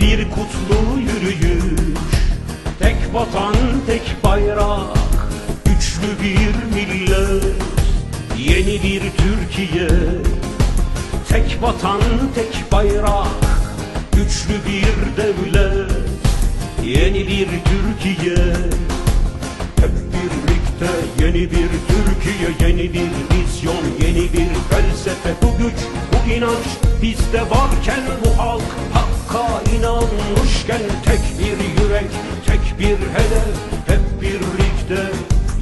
Bir kutlu yürüyüş. Tek vatan tek bayrak Güçlü bir millet Yeni bir Türkiye. Tek vatan tek bayrak Güçlü bir devlet Yeni bir Türkiye. Hep birlikte yeni bir Türkiye Yeni bir vizyon yeni bir felsefe. Bu güç bu inanç bizde varken Bu halk hakka inanmışken Tek bir yürek tek bir hedef Hep birlikte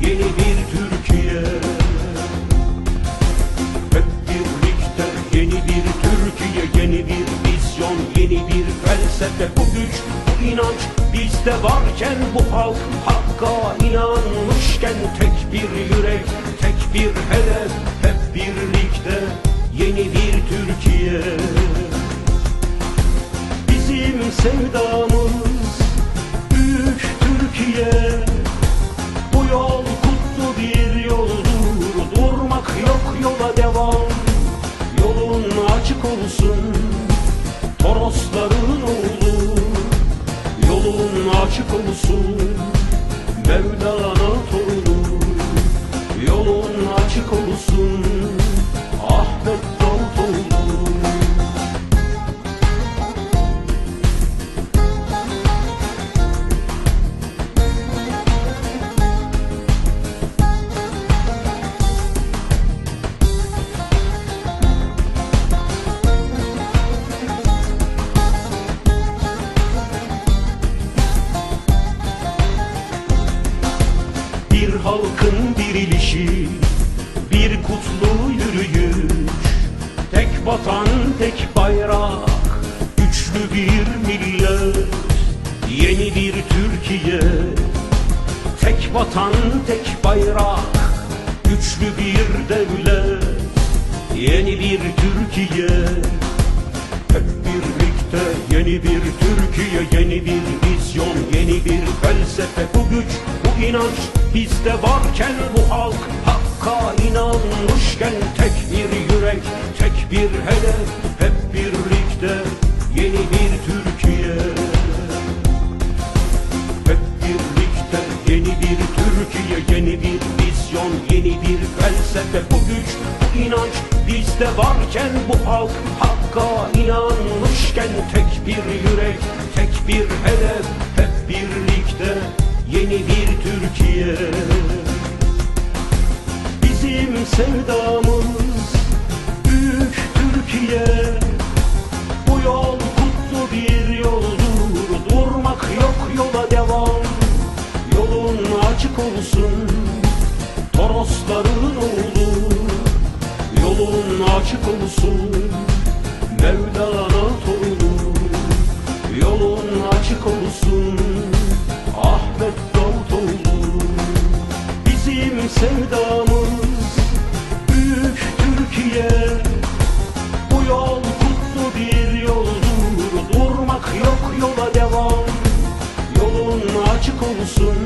yeni bir Türkiye. Hep birlikte yeni bir Türkiye, yeni bir vizyon, yeni bir felsefe. Bu güç, bu inanç bizde varken Bu halk hakka inanmışken Tek bir yürek, tek bir hedef sevdamız büyük Türkiye. Bu yol kutlu bir yoldur. Durmak yok yola devam. Yolun açık olsun. Torosların oğlu. Yolun açık olsun. Mevlana torunu. Yolun açık olsun vatan, tek bayrak, güçlü bir millet Yeni bir Türkiye, tek vatan, tek bayrak Güçlü bir devlet, yeni bir Türkiye. Hep birlikte yeni bir Türkiye, yeni bir vizyon, yeni bir felsefe. Bu güç, bu inanç bizde varken Bu halk hedef Hep birlikte yeni bir Türkiye. Hep birlikte yeni bir Türkiye, yeni bir vizyon, yeni bir felsefe. Bu güç, bu inanç bizde varken Bu halk hakka inanmışken Tek bir yürek, tek bir hedef Hep birlikte yeni bir Türkiye. Bizim sevdamız Türkiye. Bu yol kutlu bir yoldur. Durmak yok yola devam. Yolun açık olsun. Torosların oğlu. Yolun açık olsun. Mevlana torunu. Yolun açık olsun. Ahmet Davutoğlu. Bizim sevdamız olsun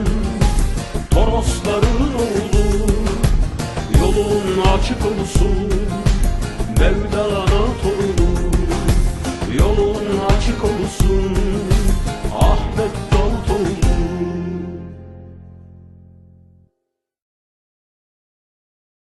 Torosların oğlu Yolun açık olsun Mevlana torunu Yolun açık olsun